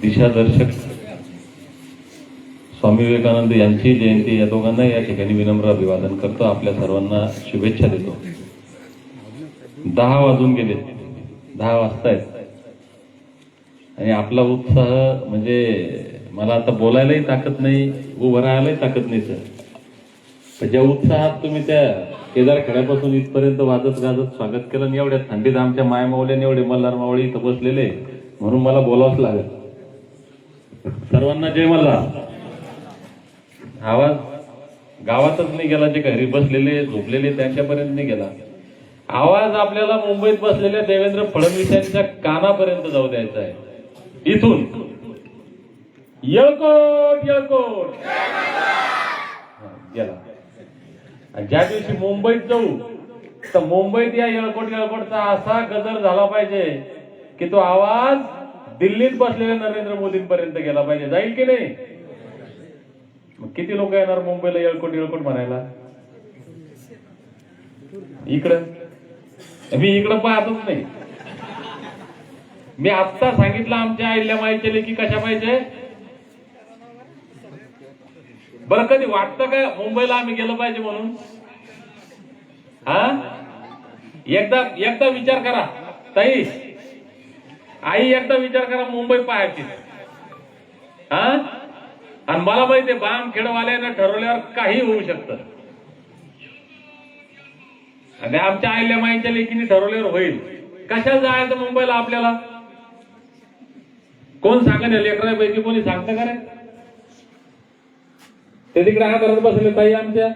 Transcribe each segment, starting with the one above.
दिशादर्शक स्वामी विवेकानंद यांची जयंती या दोघांना या ठिकाणी विनम्र अभिवादन करतो. आपल्या सर्वांना शुभेच्छा देतो. दहा वाजून गेले. दहा वाजतायत आणि आपला उत्साह म्हणजे मला आता बोलायलाही ताकद नाही उभं राहायलाही ताकद नाही सर. ज्या उत्साहात तुम्ही त्या केदार खेड्यापासून इथपर्यंत वाजत गाजत स्वागत केलं आणि एवढ्या थंडीत आमच्या मायमावल्याने एवढे मल्हार मावळी इथं बसलेले म्हणून मला बोलावंच लागेल. सर्वांना जय मल्हार. आवाज? गावातच नाही गेला जे घरी बसलेले झोपलेले त्यांच्यापर्यंत नाही गेला. आवाज आपल्याला मुंबईत बसलेल्या देवेंद्र फडणवीस यांच्या कानापर्यंत जाऊ द्यायचा आहे. इथून. येळकोट येळकोट. गेला. आणि ज्या दिवशी मुंबईत जाऊ तर मुंबईत या येळकोट येळकोटचा असा गजर झाला पाहिजे की तो आवाज दिल्लीत बसलेल्या नरेंद्र मोदींपर्यंत गेला पाहिजे. जाईल की नाही? मग किती लोक येणार मुंबईला येळकोट येळकोट म्हणायला? इकडं? मी इकडं पाहतच नाही. मी आत्ता सांगितलं आमच्या आईल्या माहिती की कशा पाहिजे. बरं कधी वाटतं का मुंबईला आम्ही गेलो पाहिजे म्हणून? हा? एकदा एकदा विचार करा. ताई आई एकदा विचार करा मुंबई पाहायची. हा? आणि मला माहिती बाम खेडवाल्यानं ठरवल्यावर काही होऊ शकतं. आणि आमच्या आईल्या माईच्या लेकीने ठरवल्यावर होईल. कशाला जायचं मुंबईला आपल्याला? कोण सांगा लेकरापैकी? कोणी सांगतं का रे? ते तिकडे हा करत बसले ताई आमच्या.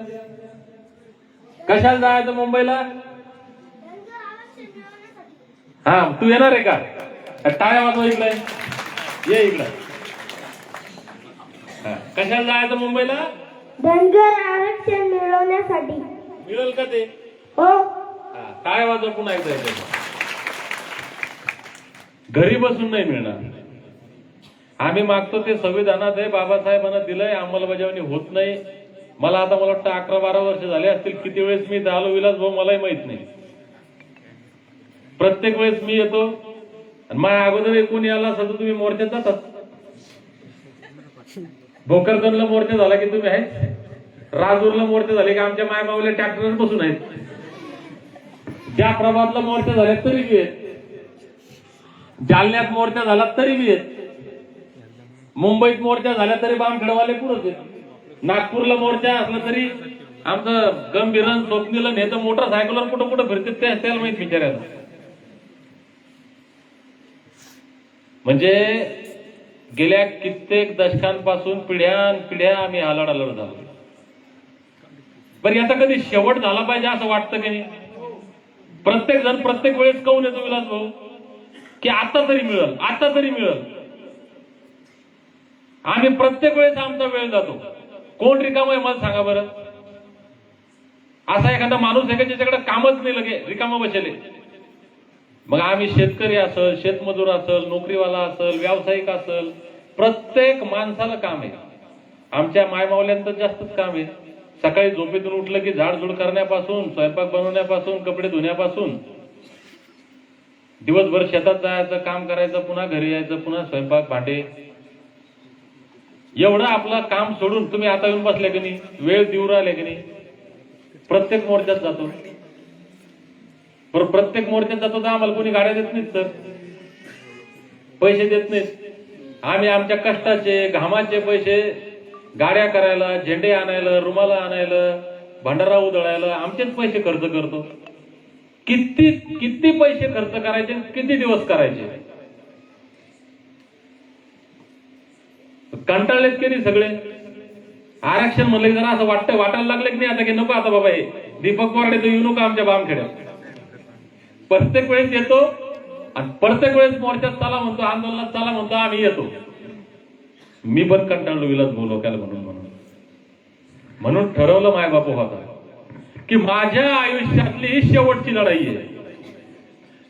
कशाला जायचं मुंबईला? हा तू येणार आहे का? टाळ्या वाजवा इकडे. ये इकडं. कशाला जायचं मुंबईला? धनगर आरक्षण मिळवण्यासाठी. मिळेल का ते? हो. हा, टाळ्या वाजवा पुन्हा एकदा येते घरी बसून नाही मिळणार. आम्ही मागतो ते संविधानात आहे बाबासाहेबांना दिलंय अंमलबजावणी होत नाही. मला आता मला वाटतं अकरा बारा वर्ष झाले असतील किती वेळेस मी आलो विलास भाऊ मलाही माहीत नाही. प्रत्येक वेळेस मी येतो. आणि माझ्या अगोदर कोणी आला असाल तर तुम्ही मोर्चात जातात. भोकरदनला मोर्चा झाला की तुम्ही आहेत. राजूरला मोर्चा झाले की आमच्या मायमावल्या ट्रॅक्टर बसून आहेत. ज्या प्रभातला मोर्चा झाले तरी बी आहेत. जालन्यात मोर्चा झाला तरी बी आहेत. मुंबईत मोर्चा झाला तरी बामखेडवाले पुरत आहेत. नागपूरला मोर्चा असला तरी आमचं गंभीरन स्वप्नीलन हे तर मोटरसायकलवर कुठं कुठं फिरतात त्याला माहीत विचारायचं म्हणजे गेल्या कित्येक दशकांपासून पिढ्यान पिढ्या आम्ही आलड आलड झालो. बरं याचा कधी शेवट झाला पाहिजे असं वाटतं की नाही? प्रत्येक जण प्रत्येक वेळेस कहून येतो विलास भाऊ की आता तरी मिळेल आता तरी मिळेल. आम्ही प्रत्येक वेळेस आमचा वेळ जातो. कोण रिकाम आहे मला सांगा बरं. असा एखादा माणूस आहे का ज्याच्याकडे कामच नाही लगे रिकामा बसेले मग आम्ही शेतकरी असल शेतमजूर असल नोकरीवाला असल व्यावसायिक असल प्रत्येक माणसाला काम आहे. आमच्या मायमावल्यांचं जास्तच काम आहे. सकाळी झोपेतून उठलं की झाडझुड करण्यापासून स्वयंपाक बनवण्यापासून कपडे धुण्यापासून दिवसभर शेतात जायचं काम करायचं पुन्हा घरी यायचं पुन्हा स्वयंपाक भांडे. एवढं आपलं काम सोडून तुम्ही आता येऊन बसले की नाही? वेळ देऊ राहिले की नाही? प्रत्येक मोर्चात जातो. बरं प्रत्येक मोर्चात जातो तर आम्हाला कोणी गाड्या देत नाहीत तर पैसे देत नाहीत. आम्ही आमच्या कष्टाचे घामाचे पैसे गाड्या करायला झेंडे आणायला रुमाला आणायला भंडारा उधळायला आमचेच पैसे खर्च करतो. किती किती पैसे खर्च करायचे किती दिवस करायचे? कंटाळलेत की नाही सगळे? आरक्षण म्हणलं की जरा असं वाटतं वाटायला लागलं की नाही आता की नको आता बाबा हे. दीपक बोराडे तू येऊ नको आमच्या बामखेड्यात. प्रत्येक वेळेस येतो आणि प्रत्येक वेळेस मोर्चात चला म्हणतो आंदोलनात चला म्हणतो आम्ही येतो. मी पण कंटाळलो विलास भाऊ लोकांना म्हणून म्हणून. म्हणून ठरवलं माय बापू होता की माझ्या आयुष्यातली ही शेवटची लढाई आहे.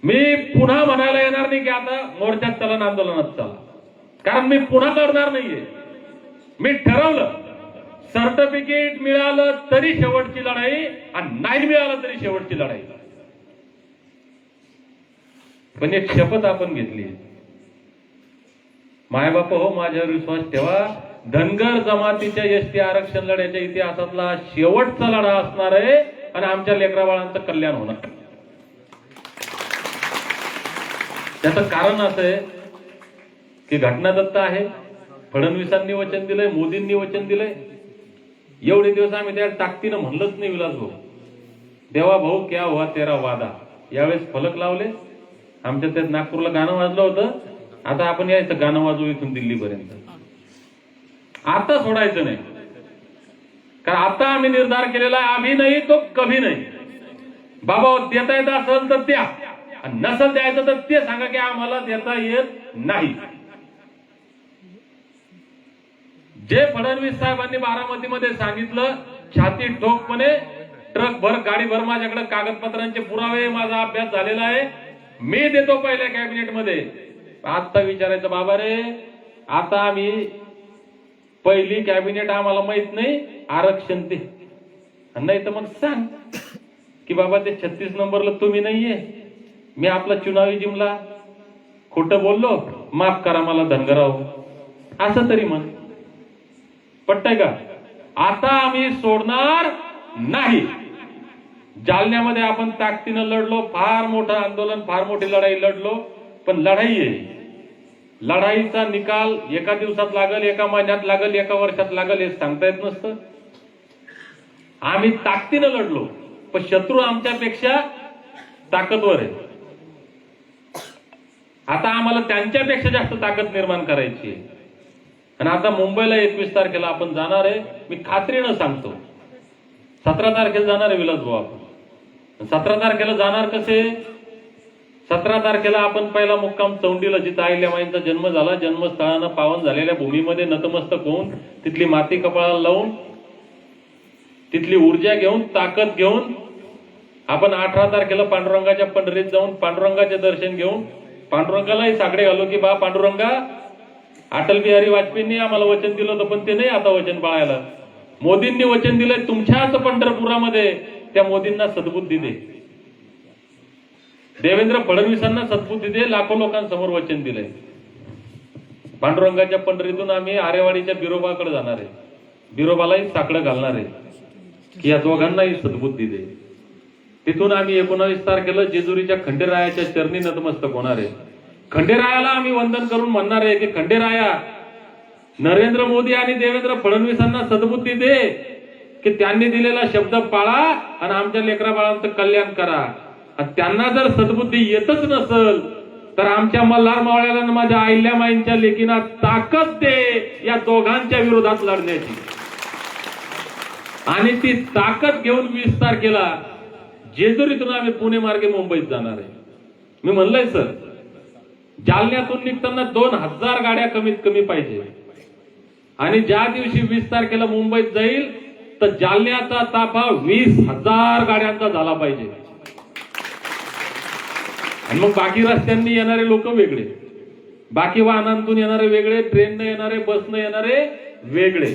मी पुन्हा म्हणायला येणार नाही की आता मोर्चात चला आंदोलनात चला. कारण मी पुन्हा लढणार नाहीये. मी ठरवलं सर्टिफिकेट मिळालं तरी शेवटची लढाई आणि नाही मिळालं तरी शेवटची लढाई. पण एक शपथ आपण घेतली. मायबाप हो माझ्यावर विश्वास ठेवा. धनगर जमातीच्या एसटी आरक्षण लढ्याच्या इतिहासातला शेवटचा लढा असणार आहे आणि आमच्या लेकरा बाळांचं कल्याण होणार. त्याचं कारण असं आहे की घटना दत्त आहे फडणवीसांनी वचन दिलंय मोदींनी वचन दिलंय. एवढे दिवस आम्ही त्या ताकदीनं म्हणलंच नाही विलास भाऊ देवा भाऊ क्या हुआ तेरा वादा? यावेळेस फलक लावले. आमच्या त्यात नागपूरला गाणं वाजलं होतं. आता आपण यायचं गाणं वाजवू इथून दिल्लीपर्यंत. आता सोडायचं नाही. कारण आता आम्ही निर्धार केलेला आहे आम्ही नाही तो कमी नाही. बाबा देता येत असेल तर द्या. नसल द्यायचं तर ते सांगा की आम्हाला देता येत नाही. जे फडणवीस साहेबांनी बारामतीमध्ये सांगितलं छाती ठोकपणे ट्रक भर गाडी भर माझ्याकडे कागदपत्रांचे पुरावे माझा अभ्यास झालेला आहे. मी देतो पहिल्या कॅबिनेटमध्ये. आता विचारायचं बाबा रे आता आम्ही पहिली कॅबिनेट आम्हाला माहीत नाही आरक्षण ते. नाही तर मग सांग की बाबा ते छत्तीस नंबरला तुम्ही नाहीये. मी आपला चुनावी जिमला खोटं बोललो माफ करा मला धनगराव. असं तरी म्हण. पटतंय का? आता आम्ही सोडणार नाही. जालन्यामध्ये आपण ताकदीनं लढलो फार मोठं आंदोलन फार मोठी लढाई लढलो पण लढाई आहे. लढाईचा निकाल एका दिवसात लागल एका महिन्यात लागल एका वर्षात लागल हे सांगता येत नसतं. आम्ही ताकदीनं लढलो पण शत्रू आमच्यापेक्षा ताकदवर आहे. आता आम्हाला त्यांच्यापेक्षा जास्त ताकद निर्माण करायची आहे. आणि आता मुंबईला एकवीस तारखेला आपण जाणार आहे. मी खात्रीनं सांगतो. सतरा तारखेला जाणार आहे विलास भाऊ आपण. सतरा तारखेला जाणार कसे? सतरा तारखेला आपण पहिला मुक्काम चौंडीला जिथं अहिल्यामाईंचा जन्म झाला. जन्मस्थळानं पावन झालेल्या भूमीमध्ये नतमस्तक होऊन तिथली माती कपाळाला लावून तिथली ऊर्जा घेऊन ताकद घेऊन आपण अठरा तारखेला पांडुरंगाच्या पंढरीत जाऊन पांडुरंगाचे दर्शन घेऊन पांडुरंगालाही साकडे घालू की बा पांडुरंगा अटल बिहारी वाजपेयींनी आम्हाला वचन दिलं होतं पण ते नाही आता वचन पाळायला मोदींनी वचन दिलंय तुमच्याच पंढरपुरामध्ये. त्या मोदींना सद्बुद्धी दे. देवेंद्र फडणवीसांना सद्बुद्धी दे लाखो लोकांसमोर वचन दिलंय. पांडुरंगाच्या पंढरीतून आम्ही आरेवाडीच्या बिरोबाकडे जाणार आहे. बिरोबालाही साकडं घालणार आहे. की या दोघांनाही सद्बुद्धी दे. तिथून आम्ही एकोणावीस तारखेला जेजुरीच्या खंडेरायाच्या चरणी नतमस्तक होणार आहे. खंडेरायाला आम्ही वंदन करून म्हणणार आहे की खंडेराया नरेंद्र मोदी आणि देवेंद्र फडणवीसांना सद्बुद्धी दे. की त्यांनी दिलेला शब्द पाळा आणि आमच्या लेकरा बाळांचं कल्याण करा. त्यांना जर सद्बुद्धी येतच नसल तर आमच्या मल्हार मावळ्याला माझ्या आईल्या अहिल्यामाईंच्या लेकीना ताकद दे या दोघांच्या विरोधात लढण्याची. आणि ती ताकद घेऊन वीस तारखेला जेजुरीतून आम्ही पुणे मार्गे मुंबईत जाणार आहे. मी म्हणलंय सर जालन्यातून निघताना दोन हजार गाड्या कमीत कमी पाहिजे. आणि ज्या दिवशी वीस तारखेला मुंबईत जाईल तर जालन्याचा ताफा वीस हजार गाड्यांचा झाला पाहिजे. आणि मग बाकी रस्त्यांनी येणारे लोक वेगळे. बाकी वाहनांतून येणारे वेगळे ट्रेननं येणारे बसनं येणारे वेगळे.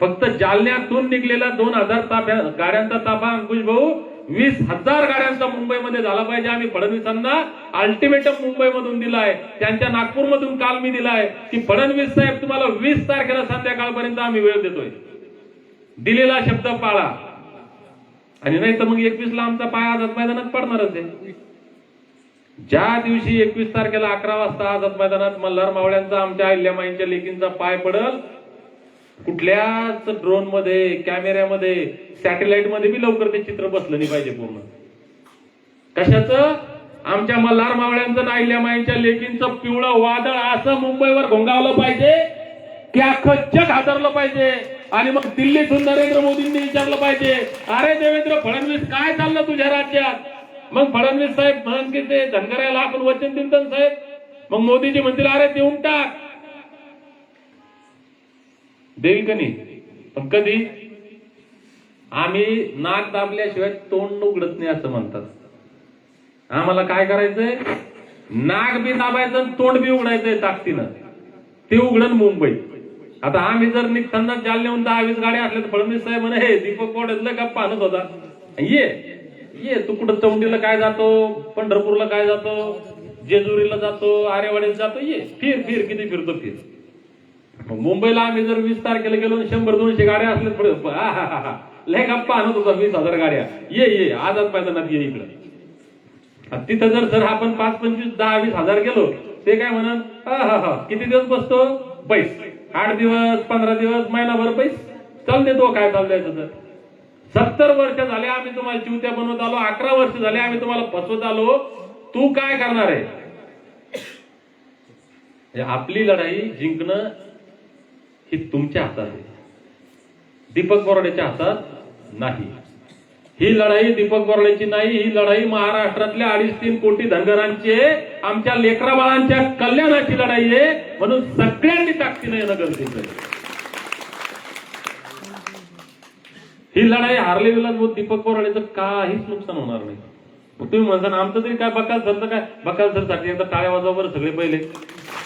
फक्त जालन्यातून निघलेला दोन हजार ताफ्या गाड्यांचा ताफा अंकुश भाऊ वीस हजार गाड्यांचा मुंबईमध्ये झाला पाहिजे. आम्ही फडणवीसांना अल्टिमेटम मुंबईमधून दिलाय त्यांच्या नागपूरमधून काल मी दिलाय की फडणवीस साहेब तुम्हाला वीस तारखेला संध्याकाळपर्यंत आम्ही वेळ देतोय. दिलेला शब्द पाळा. आणि नाही तर मग एकवीसला आमचा पाय आझाद मैदानात पडणारच आहे ज्या दिवशी एकवीस तारखेला अकरा वाजता आझाद मैदानात मल्हार मावळ्यांचा आमच्या अहिल्यामाईंच्या लेकींचा पाय पडल कुठल्याच ड्रोनमध्ये कॅमेऱ्यामध्ये सॅटेलाइटमध्ये बी लवकर ते चित्र बसलं नाही पाहिजे पूर्ण. कशाच? आमच्या मल्हार मावळ्यांचं आणि अहिल्यामाईंच्या लेकींचं पिवळं वादळ असं मुंबईवर घोंगावलं पाहिजे की अख्खं जग हादरलं पाहिजे. आणि मग दिल्लीतून नरेंद्र मोदींनी विचारलं पाहिजे अरे देवेंद्र फडणवीस काय चाललं तुझ्या राज्यात? मग फडणवीस साहेब म्हणून की ते धनगराला आपण वचन दिलं साहेब. मग मोदीजी म्हणतील अरे देऊन टाक देईल का नाही? पण कधी? आम्ही नाक दाबल्याशिवाय तोंड उघडत नाही असं म्हणतात. आम्हाला काय करायचंय? नाक बी दाबायचं आणि तोंड बी उघडायचंय ताकदीनं. ते उघडन मुंबई आता आम्ही जर निघताना जालन्याहून दहा वीस गाड्या असल्या तर फडणवीस साहेब म्हणे हे दीपक कोडेतलं गप्पा आणत होता. ये ये तू कुठं चौंडीला काय जातो पंढरपूरला काय जातो जेजुरीला जातो आरेवाडीला जातो ये फिर फिर किती फिरतो फिर. मुंबईला आम्ही जर वीस तारखेला गेलो शंभर दोनशे गाड्या असल्या हा हा हा हा लय गप्पा आणत होता वीस हजार गाड्या. ये ये आजाद मैदानात ये इकडं. तिथं जर जर आपण पाच पंचवीस दहा वीस हजार गेलो ते काय म्हणत हा हा हा किती दिवस बसतो? बैस आठ दिवस पंधरा दिवस महिनाभर पैस. चाल देतो काय चाल द्यायचं तर. सत्तर वर्ष झाले आम्ही तुम्हाला चिवत्या बनवत आलो अकरा वर्ष झाले आम्ही तुम्हाला फसवत आलो. तू काय करणार आहे? हे आपली लढाई जिंकणं ही तुमच्या हातात आहे. दीपक बोराडेच्या हातात नाही. ही लढाई दीपक बोराडेची नाही ही लढाई महाराष्ट्रातल्या अडीच तीन कोटी धनगरांची आहे. आमच्या लेकरा बाळांच्या कल्याणाची लढाई आहे. म्हणून सगळ्यांनी ताकदीनं येणं गरजेचं आहे. ही लढाई हारले विलास दीपक बोराडेचं काहीच नुकसान होणार नाही. तुम्ही म्हणता ना आमचं तरी काय बकाल सरचं काय? बकाल सरसाठी एकदा टाळ्या वाजवावर सगळे पहिले.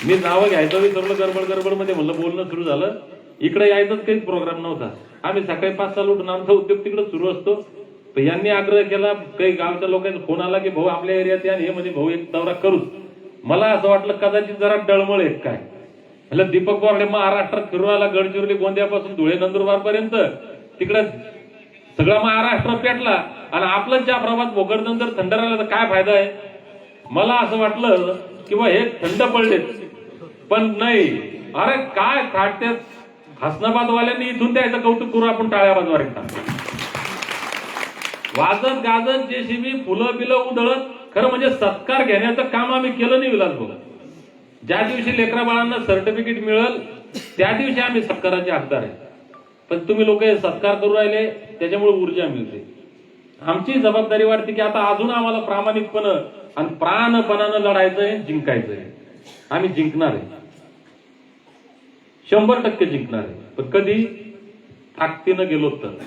मी नावं घ्यायचं विसरलो गडबड गडबडमध्ये म्हणलं बोलणं सुरू झालं. इकडे यायचाच काहीच प्रोग्राम नव्हता. आम्ही सकाळी पाच साल उठून आमचा उद्योग तिकडे सुरू असतो. यांनी आग्रह केला काही गावच्या लोकांनी फोन आला की भाऊ आपल्या एरियात या हे म्हणजे भाऊ एक दौरा करूच. मला असं वाटलं कदाचित जरा डळमळ आहे काय. म्हटलं दीपक बोर्डे महाराष्ट्रात फिरून आला गडचिरोली गोंदियापासून धुळे नंदुरबार पर्यंत तिकडे सगळा महाराष्ट्र पेटला. आणि आपलं ज्या प्रभात भोगडतं जर थंड राहिला तर काय फायदा आहे? मला असं वाटलं की बा हे थंड पडले पण नाही. अरे काय काढते हसनाबादवाल्यांनी इथून द्यायचं कौतुक करू आपण टाळ्या वाजवायचा वाजत गाजत जेसीबी फुलं बिलं उधळत खरं म्हणजे सत्कार घेण्याचं काम आम्ही केलं नाही विलास भाऊ. ज्या दिवशी लेकरा बाळांना सर्टिफिकेट मिळेल त्या दिवशी आम्ही सत्काराचे हकदार आहे. पण तुम्ही लोक हे सत्कार करू राहिले त्याच्यामुळे ऊर्जा मिळते. आमची जबाबदारी वाटते की आता अजून आम्हाला प्रामाणिकपणं आणि प्राणपणानं लढायचंय जिंकायचंय आम्ही जिंकणार आहे. शंभर टक्के जिंकणार आहे. पण कधी ताकदीनं गेलो तर.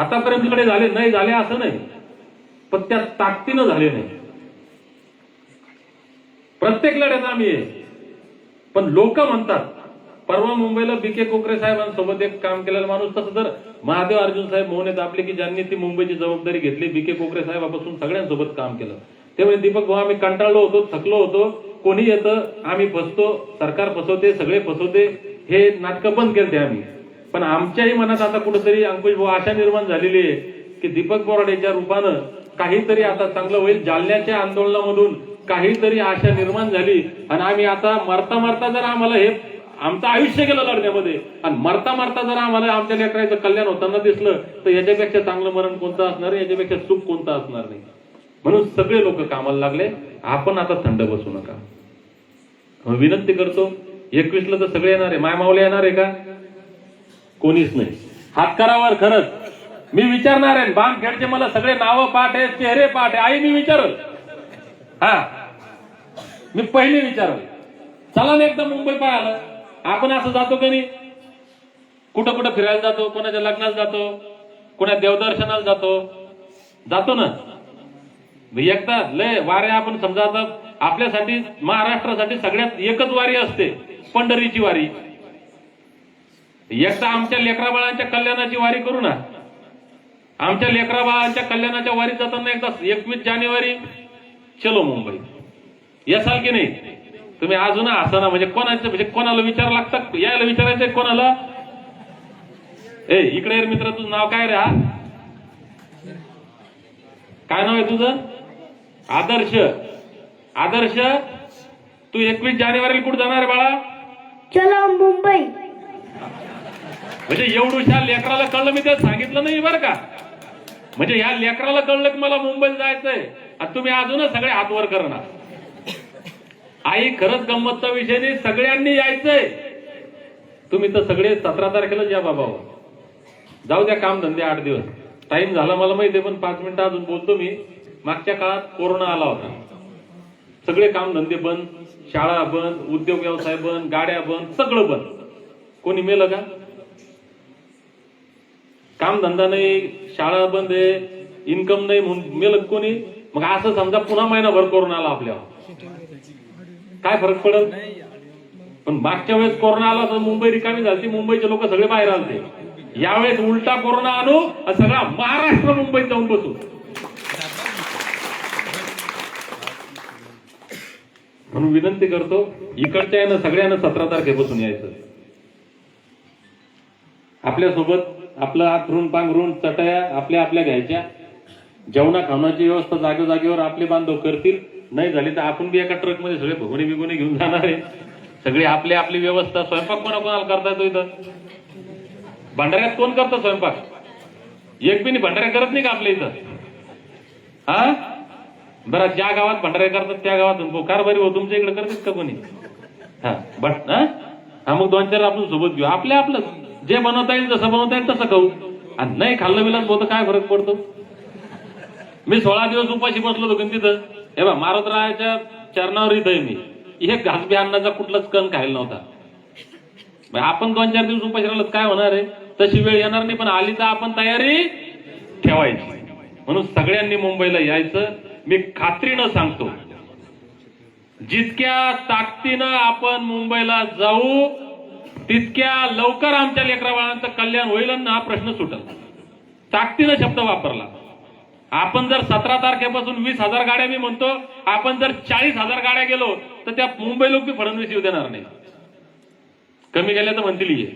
आतापर्यंत कडे झाले नाही झाले असं नाही. पण त्या ताकदीनं झाले नाही. प्रत्येक लढ्यात आम्ही आहे पण लोक म्हणतात परवा मुंबईला बी के कोकरे साहेबांसोबत एक काम केलेला माणूस तसं तर महादेव अर्जुन साहेब मोहने दापले की ज्यांनी ती मुंबईची जबाबदारी घेतली बी के कोकरे साहेबापासून सगळ्यांसोबत काम केलं. ते म्हणजे दीपक भाऊ आम्ही कंटाळलो होतो थकलो होतो. कोणी येतं आम्ही फसतो सरकार फसवते सगळे फसवते. हे नाटकं बंद केलते आम्ही. पण आमच्याही मनात आता कुठेतरी अंकुश भाऊ आशा निर्माण झालेली आहे की दीपक बोराडेच्या रूपानं काहीतरी आता चांगलं होईल. जालन्याच्या आंदोलनामधून काहीतरी आशा निर्माण झाली. आणि आम्ही आता मरता मरता जर आम्हाला हे आमचं आयुष्य गेलं लढण्यामध्ये आणि मरता मरता जर आम्हाला आमच्या लेकराचं कल्याण होताना दिसलं तर याच्यापेक्षा चांगलं मरण कोणतं असणार? याच्यापेक्षा सुख कोणतं असणार नाही? म्हणून सगळे लोक कामाला लागले. आपण आता थंड बसू नका. विनंती करतो एकवीसला तर सगळे येणार आहे. माय माऊली येणार आहे का? कोणीच नाही. हातकरावर खरंच. मी विचारणार आहे बामखेडचे मला सगळे नावं पाठ आहे चेहरे पाठ आहे आई मी विचारल. हा. मी पहिले विचारल. चला ना एकदा मुंबई पाहायला. आपण असं जातो का नाही? कुठं कुठं फिरायला जातो कोणाच्या लग्नाला जातो कोणा देवदर्शनाला जातो. जातो ना. एकदा लय वाऱ्या आपण समजा आता आपल्यासाठी महाराष्ट्रासाठी सगळ्यात एकच वारी असते पंढरीची वारी. एकदा आमच्या लेकरा बाळांच्या कल्याणाची वारी करू ना. आमच्या लेकरा बाळांच्या कल्याणाच्या वारीत जाताना एकदा एकवीस जानेवारी चलो मुंबई. येसाल की नाही? तुम्ही अजून ना म्हणजे कोणाचं म्हणजे कोणाला विचार लागतात यायला विचारायचंय कोणाला? ए इकडे यार मित्र तुझं नाव काय रे हा? काय नाव आहे तुझं? आदर्श. आदर्श तू एकवीस जानेवारीला कुठे जाणार आहे बाळा? चलो मुंबई. म्हणजे एवढूशा लेकराला कळलं मी त्याला सांगितलं नाही बरं का. म्हणजे ह्या लेकराला कळलं की मला मुंबईला जायचंय. आणि तुम्ही अजूनच सगळे हातवर करणार. आई खरंच गंमतचा विषय नाही सगळ्यांनी यायचंय. तुम्ही तर सगळे सतरा तारखेलाच या बाबा हो. जाऊ द्या काम धंदे आठ दिवस. टाइम झाला मला माहिती आहे पण पाच मिनिटं अजून बोलतो मी. मागच्या काळात कोरोना आला होता. सगळे काम धंदे बंद शाळा बंद उद्योग व्यवसाय बंद गाड्या बंद सगळं बंद. कोणी मेलं का? काम धंदा नाही शाळा बंद आहे इन्कम नाही म्हणून मेल कोणी? मग असं समजा पुन्हा महिनाभर कोरोना आला आपल्यावर. काय फरक पडल? पण मागच्या वेळेस कोरोना आला तर मुंबई रिकामी झाली मुंबईचे लोक सगळे बाहेर आलते. यावेळेस उलटा कोरोना आणू आणि सगळा महाराष्ट्र मुंबईत जाऊन बसू. म्हणून विनंती करतो इकडच्या यानं सगळ्यांना सतरा तारखेपासून यायचं. आपल्यासोबत आपलं आथरून पांघरून चटया आपल्या आपल्या घ्यायच्या. जेवणा खावण्याची व्यवस्था जागे जागेवर आपले बांधव करतील. नाही झाली तर आपण बी एका ट्रकमध्ये सगळे भगोनी बिगोनी घेऊन जाणार आहे. सगळी आपली आपली व्यवस्था. स्वयंपाक कोणा कोणाला करता येतो इथं? भंडाऱ्यात कोण करतं स्वयंपाक? एक बी भंडाऱ्या करत नाही का आपल्या इथं? हा? बरं ज्या गावात भंडाऱ्या करतात त्या गावात कारभारी हो तुमच्या इकडे करतात का कोणी? हा बट हा? हा मग दोन चार आपण सोबत घेऊ. आपल्या आपलं जे बनवता येईल जसं बनवता येईल तसं खाऊ. आणि नाही खाल्लं बिलाच बोलतो काय फरक पडतो? मी सोळा दिवस उपाशी बसलो होतो पण तिथं. हे बा मारुतरायाच्या चरणावर इथं मी. हे घासबी अन्नाचा कुठलाच कण खायला नव्हता. आपण दोन चार दिवस उपाशी राहिलं काय होणार आहे? तशी वेळ येणार नाही पण आली तर आपण तयारी ठेवायची. म्हणून सगळ्यांनी मुंबईला यायचं. मी खात्रीनं सांगतो. जितक्या ताकदीनं आपण मुंबईला जाऊ तितक्या लवकर आमच्या लेकरा बाळांचं कल्याण होईल आणि हा प्रश्न सुटल. ताकदीनं शब्द वापरला. आपण जर सतरा तारखेपासून वीस हजार गाड्या मी म्हणतो आपण जर चाळीस हजार गाड्या गेलो तर त्या मुंबई लोक फडणवीस येऊ देणार नाही. कमी गेल्या तर म्हणतील ये.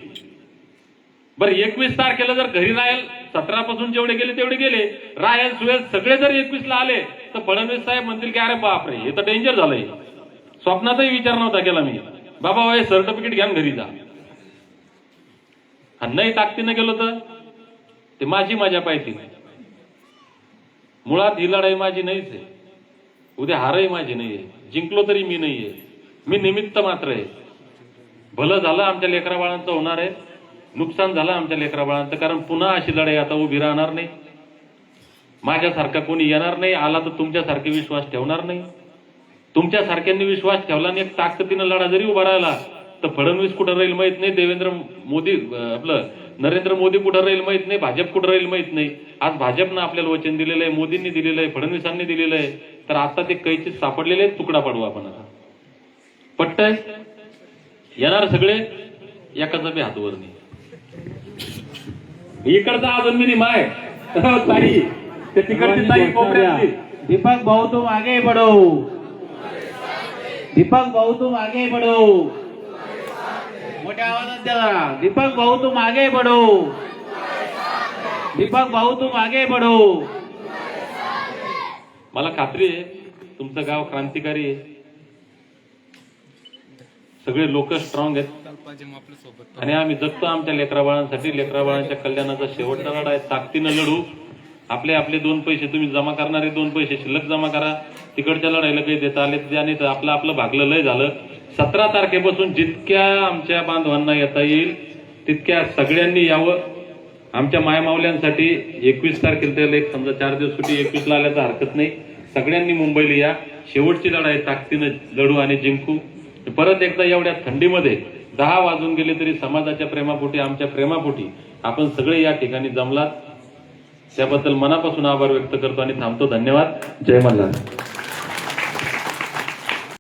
बरं एकवीस तारखेला जर घरी राहील सतरा पासून जेवढे गेले तेवढे गेले राहेल सुयल सगळे जर एकवीस ला आले तर फडणवीस साहेब म्हणतील की अरे बापरे हे तर डेंजर झालंय. स्वप्नाचाही विचार नव्हता केला मी. बाबा हे सर्टिफिकेट घ्या घरी जा. आणि नाही ताकदीनं गेलो तर ते माझी माझ्या पाहिजे मुळात ही लढाई माझी नाहीच आहे. उद्या हारही माझी नाही आहे जिंकलो तरी मी नाही आहे मी निमित्त मात्र आहे. भलं झालं आमच्या लेकरा बाळांचं होणार आहे. नुकसान झालं आमच्या लेकरा बाळांचं. कारण पुन्हा अशी लढाई आता उभी राहणार नाही. माझ्यासारखा कोणी येणार नाही. आला तर तुमच्यासारखे विश्वास ठेवणार नाही. तुमच्यासारख्यांनी विश्वास ठेवला आणि एक ताकदीनं लढा जरी उभा राहिला तर फडणवीस कुठं राहील माहीत नाही देवेंद्र मोदी आपलं नरेंद्र मोदी कुठं राहील माहीत नाही भाजप कुठं राहील माहीत नाही. आज भाजपनं आपल्याला वचन दिलेलं आहे मोदींनी दिलेलं आहे फडणवीसांनी दिलेलं आहे. तर आता ते कैची सापडलेले तुकडा पाडू आपण आता. पट्टय येणार सगळे एकाचा बी हातवर नाही. इकडचा अजून मी माय. ताई. ते तिकडची ताई कोपऱ्यातली. दीपक भाऊ तुम आगे बढ़ो दीपक भाऊ तुम आगे बढ़ो मोठ्या आवाजात त्याला दीपक भाऊ तू मागे बढ़ो दीपक भाऊ तू मागे बढ़ो मला खात्री आहे तुमचं गाव क्रांतिकारी आहे. सगळे लोक स्ट्रॉंग आहेत. आणि आम्ही जगतो आमच्या लेकराबाळांसाठी लेकराबाळांच्या कल्याणाचा शेवटचा लढा आहे. ताकदीनं लढू. आपले आपले दोन पैसे तुम्ही जमा करणारे दोन पैसे शिल्लक जमा करा. तिकडच्या लढाईला काही देता आले तर तर आपलं आपलं भागलं लय झालं. सतरा तारखेपासून जितक्या आमच्या बांधवांना येता येईल तितक्या सगळ्यांनी यावं. आमच्या मायमावल्यांसाठी एकवीस तारखेला त्याला एक समजा चार दिवस सुट्टी एकवीसला आल्याचं हरकत नाही. सगळ्यांनी मुंबईला या. शेवटची लढाई ताकदीनं लढू आणि जिंकू. परत एकदा एवढ्या थंडीमध्ये दहा वाजून गेले तरी समाजाच्या प्रेमापोटी आमच्या प्रेमापोटी आपण सगळे या ठिकाणी जमलात. त्याबद्दल मनापासून आभार व्यक्त करतो आणि थांबतो. धन्यवाद. जय मल्हार.